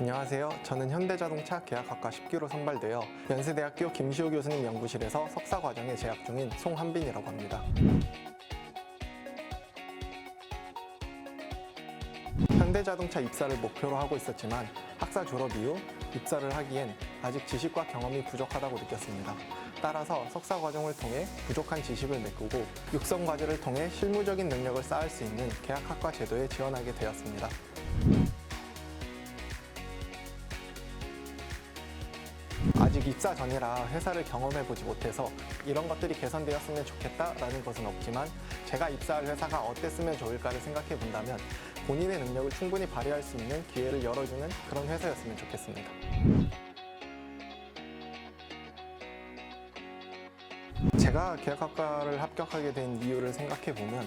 안녕하세요. 저는 현대자동차 계약학과 10기로 선발되어 연세대학교 김시호 교수님 연구실에서 석사 과정에 재학 중인 송한빈이라고 합니다. 현대자동차 입사를 목표로 하고 있었지만 학사 졸업 이후 입사를 하기엔 아직 지식과 경험이 부족하다고 느꼈습니다. 따라서 석사 과정을 통해 부족한 지식을 메꾸고 육성 과제를 통해 실무적인 능력을 쌓을 수 있는 계약학과 제도에 지원하게 되었습니다. 아직 입사 전이라 회사를 경험해보지 못해서 이런 것들이 개선되었으면 좋겠다라는 것은 없지만 제가 입사할 회사가 어땠으면 좋을까를 생각해 본다면 본인의 능력을 충분히 발휘할 수 있는 기회를 열어주는 그런 회사였으면 좋겠습니다. 제가 계약학과를 합격하게 된 이유를 생각해 보면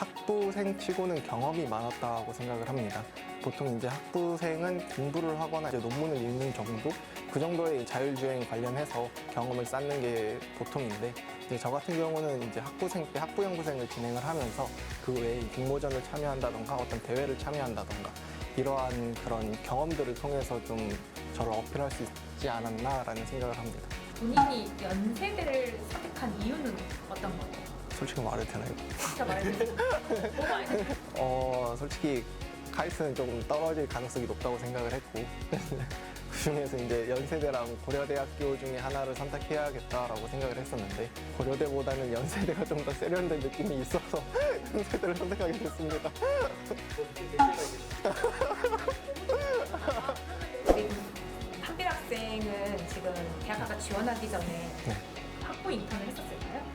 학부생 치고는 경험이 많았다고 생각을 합니다. 보통 이제 학부생은 공부를 하거나 이제 논문을 읽는 정도 그 정도의 자율주행 관련해서 경험을 쌓는 게 보통인데 이제 저 같은 경우는 이제 학부생 때 학부 연구생을 진행을 하면서 그 외에 공모전을 참여한다던가 어떤 대회를 참여한다던가 이러한 그런 경험들을 통해서 좀 저를 어필할 수 있지 않았나라는 생각을 합니다. 본인이 연세대 솔직히 말해도 되나요? 진짜. 너무 많이 듣고 어 솔직히 카이스트는 조금 떨어질 가능성이 높다고 생각을 했고 그 중에서 이제 연세대랑 고려대학교 중에 하나를 선택해야겠다라고 생각을 했었는데 고려대보다는 연세대가 좀 더 세련된 느낌이 있어서 연세대를 선택하게 됐습니다. 우리 한빈 학생은 지금 대학학과 지원하기 전에 네. 학부 인턴을?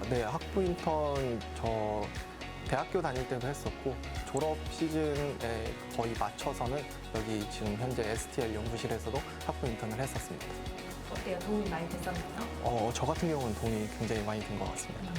네 학부 인턴 저 대학교 다닐 때도 했었고 졸업 시즌에 거의 맞춰서는 여기 지금 현재 STL 연구실에서도 학부 인턴을 했었습니다. 어때요? 도움이 많이 됐었나요? 어, 저 같은 경우는 도움이 굉장히 많이 된것 같습니다.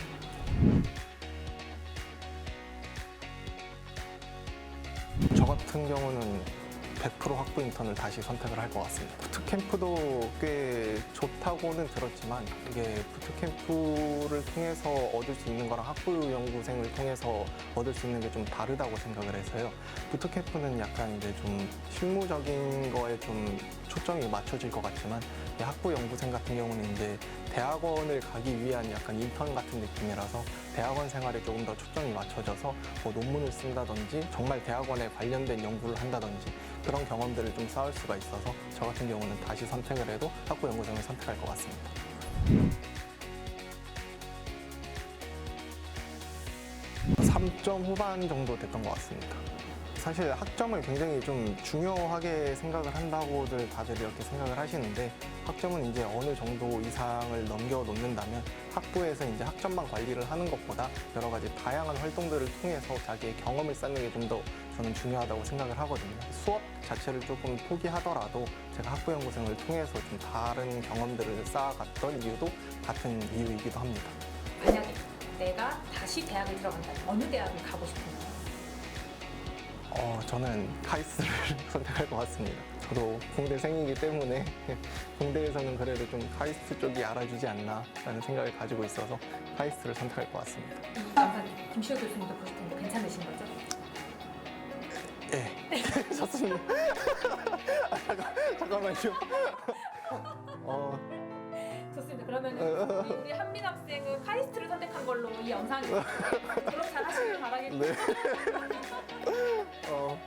저 같은 경우는 100% 학부 인턴을 다시 선택을 할 것 같습니다. 부트캠프도 꽤 좋다고는 들었지만 이게 부트캠프를 통해서 얻을 수 있는 거랑 학부 연구생을 통해서 얻을 수 있는 게 좀 다르다고 생각을 해서요. 부트캠프는 약간 이제 좀 실무적인 거에 좀 초점이 맞춰질 것 같지만 이 학부 연구생 같은 경우는 이제 대학원을 가기 위한 약간 인턴 같은 느낌이라서 대학원 생활에 조금 더 초점이 맞춰져서 뭐 논문을 쓴다든지 정말 대학원에 관련된 연구를 한다든지 그런 경험들을 좀 쌓을 수가 있어서 저 같은 경우는 다시 선택을 해도 학부 연구생을 선택할 것 같습니다. 3점 후반 정도 됐던 것 같습니다. 사실 학점을 굉장히 좀 중요하게 생각을 한다고들 다들 이렇게 생각을 하시는데 학점은 이제 어느 정도 이상을 넘겨 놓는다면 학부에서 이제 학점만 관리를 하는 것보다 여러 가지 다양한 활동들을 통해서 자기의 경험을 쌓는 게 좀 더 저는 중요하다고 생각을 하거든요. 수업 자체를 조금 포기하더라도 제가 학부 연구생을 통해서 좀 다른 경험들을 쌓아갔던 이유도 같은 이유이기도 합니다. 만약에 내가 다시 대학을 들어간다면 어느 대학을 가고 싶은가요? 어, 저는 카이스트를 선택할 것 같습니다. 저도 공대생이기 때문에 공대에서는 그래도 좀 카이스트 쪽이 알아주지 않나라는 생각을 가지고 있어서 카이스트를 선택할 것 같습니다. 김시호 교수님도 보실 텐데 괜찮으신 거죠? 예, 좋습니다. 아, 잠깐, 잠깐만요. 그러면 우리, 한민 학생은 카이스트를 선택한 걸로 이 영상이 그렇게 잘 하시길 바라겠습니다. 네. 어.